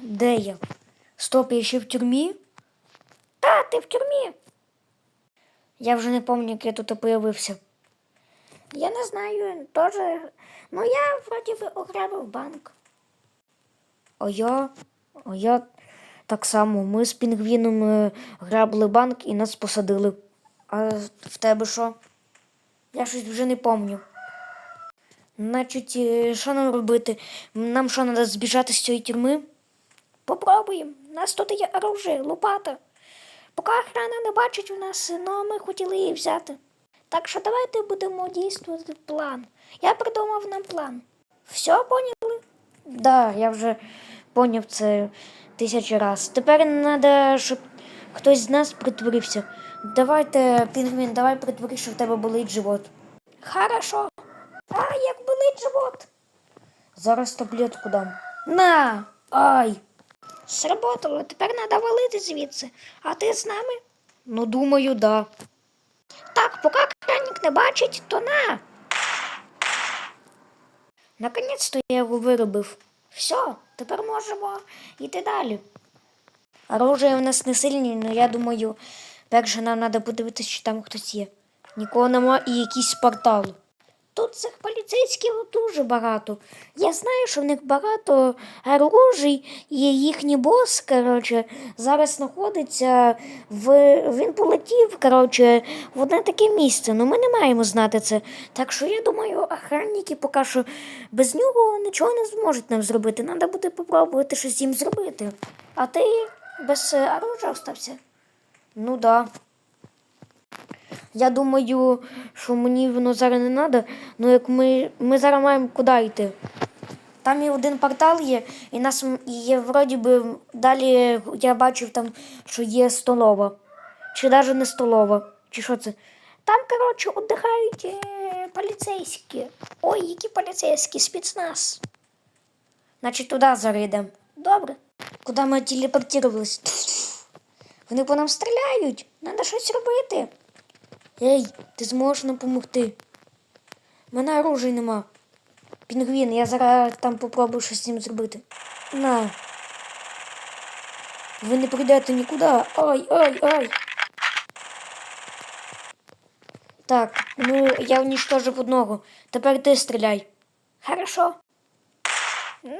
Де я? Стоп, я ще в тюрмі? Та, ти в тюрмі. Я вже не пам'ятаю, як я тут появився. Я не знаю, теж. Ну, я вроді би ограбив банк. А я. А я так само. Ми з пінгвіном грабли банк і нас посадили. А в тебе що? Я щось вже не пам'ятаю. Значить, е, що нам робити? Нам що, треба збіжати з цієї тюрми? Попробуємо. У нас тут є оружие, лопата. Поки охрана не бачить у нас, ну ми хотіли її взяти. Так що давайте будемо дійствувати план. Я придумав нам план. Все поняли? Да, я вже поняв це тисячі раз. Тепер треба, щоб хтось з нас притворився. Давайте, пінгвін, давай притвори, що в тебе болить живот. Хорошо. А, як болить живот. Зараз таблетку дам. На! Ай! Сработало, тепер треба валити звідси. А ти з нами? Ну, думаю, да. Так, поки охранник не бачить, то на. Наконець-то я його виробив. Все, тепер можемо йти далі. Оружие в нас не сильні, але я думаю, перше нам треба подивитися, чи там хтось є. Нікого нема і якийсь портал. Тут цих поліцейських дуже багато. Я знаю, що в них багато оружий, і їхній бос, коротше, зараз знаходиться в. Він полетів, коротше, в одне таке місце. Ну ми не маємо знати це. Так що я думаю, охранники поки що без нього нічого не зможуть нам зробити. Треба буде попробувати щось їм зробити. А ти без оружия остався? Ну так. Да. Я думаю, що мені воно зараз не треба, ну як ми, ми зараз маємо куди йти. Там і один портал є, і нас є вроді би далі я бачив там, що є столова. Чи навіть не столова. Чи що це? Там, коротше, віддихають е, поліцейські. Ой, які поліцейські, спецназ. Значить, туди зараз. Добре. Куди ми телепортувалися? Вони по нам стріляють. Треба щось робити. Ей, ти зможеш нам допомогти. У мене оружия нема. Пінгвін, я зараз там попробую щось з ним зробити. На. Ви не прийдете нікуди. Ай, ай, ай. Так, ну я уничтожив одного. Тепер ти стріляй. Хорошо. На,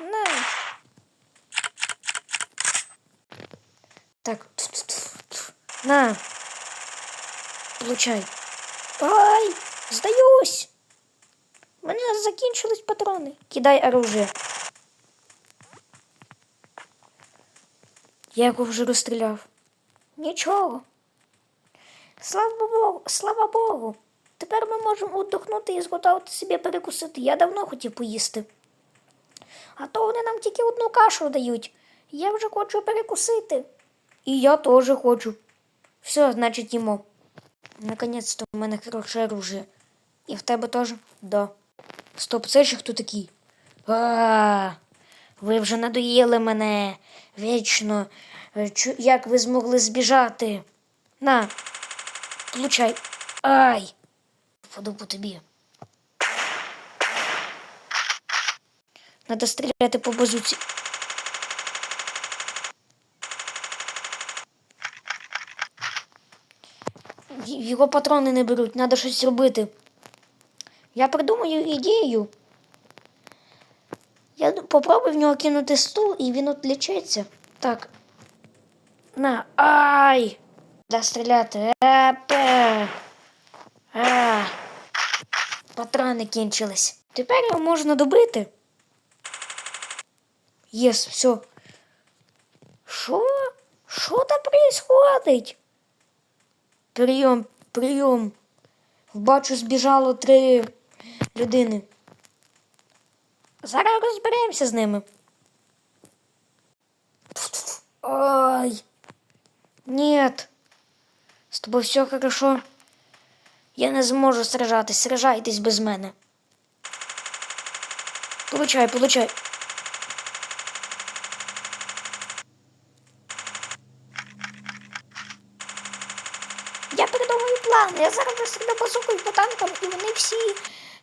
на. Так. На. Получай. Ай, здаюсь. У мене закінчились патрони. Кидай оружие. Я його вже розстріляв. Нічого. Слава Богу, слава Богу. Тепер ми можемо віддохнути і зготувати собі перекусити. Я давно хотів поїсти. А то вони нам тільки одну кашу дають. Я вже хочу перекусити. І я теж хочу. Все, значить, їмо. Наконець-то в мене хороше оружие. І в тебе теж? Да. Стоп, це ще хто такий? А, ви вже надоїли мене вічно. Е, чу- Як ви змогли збіжати? На, получай. Ай! Впаду по тобі. Надо стріляти по базуці. Його патрони не беруть, треба щось робити. Я придумаю ідею. Я попробую в нього кинути стул і він відлічиться. Так. На. Ай! Да стріляти. Епе. А. Патрони кінчились. Тепер його можна добити. Єс, все. Що? Що там происходить? Прийом, прийом. Бачу, збіжало три людини. Зараз розберемося з ними. Ой. Нет. З тобою все хорошо. Я не зможу сражатись. Сражайтесь без мене. Получай, получай. Я придумаю план. Я зараз вистрілю базукою по танкам, і вони всі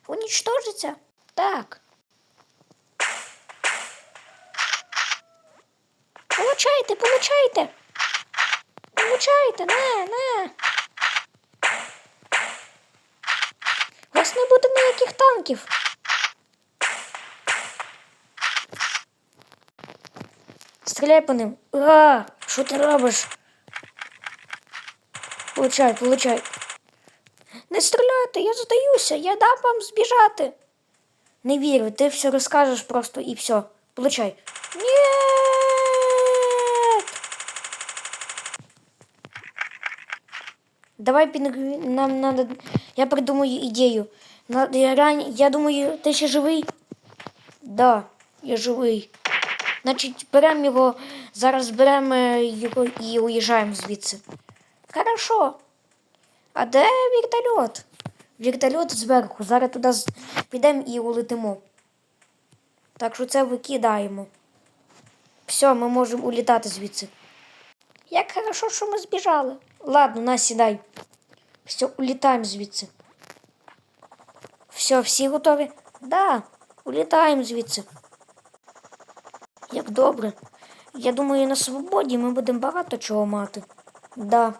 унічтожаться. Так. Получайте, получайте. Получайте, на, на. У вас не буде ніяких танків. Стріляй по ним. А, що ти робиш? Получай, получай. Не стріляйте, я здаюся, я дам вам збіжати. Не вірю, ти все розкажеш просто і все. Получай. Ні. Давай нам надо. Я придумаю ідею. Я, думаю, ти ще живий? Да, я живий. Значить, беремо його, зараз беремо його і уїжджаємо звідси. Хорошо. А де вертольот? Вертольот зверху. Зараз туди підемо і улетимо. Так що це викидаємо. Все, ми можемо улітати звідси. Як хорошо, що ми збіжали. Ладно, на, сідай. Все, улітаємо звідси. Все, всі готові? Да, улітаємо звідси. Як добре. Я думаю, на свободі ми будемо багато чого мати. Да.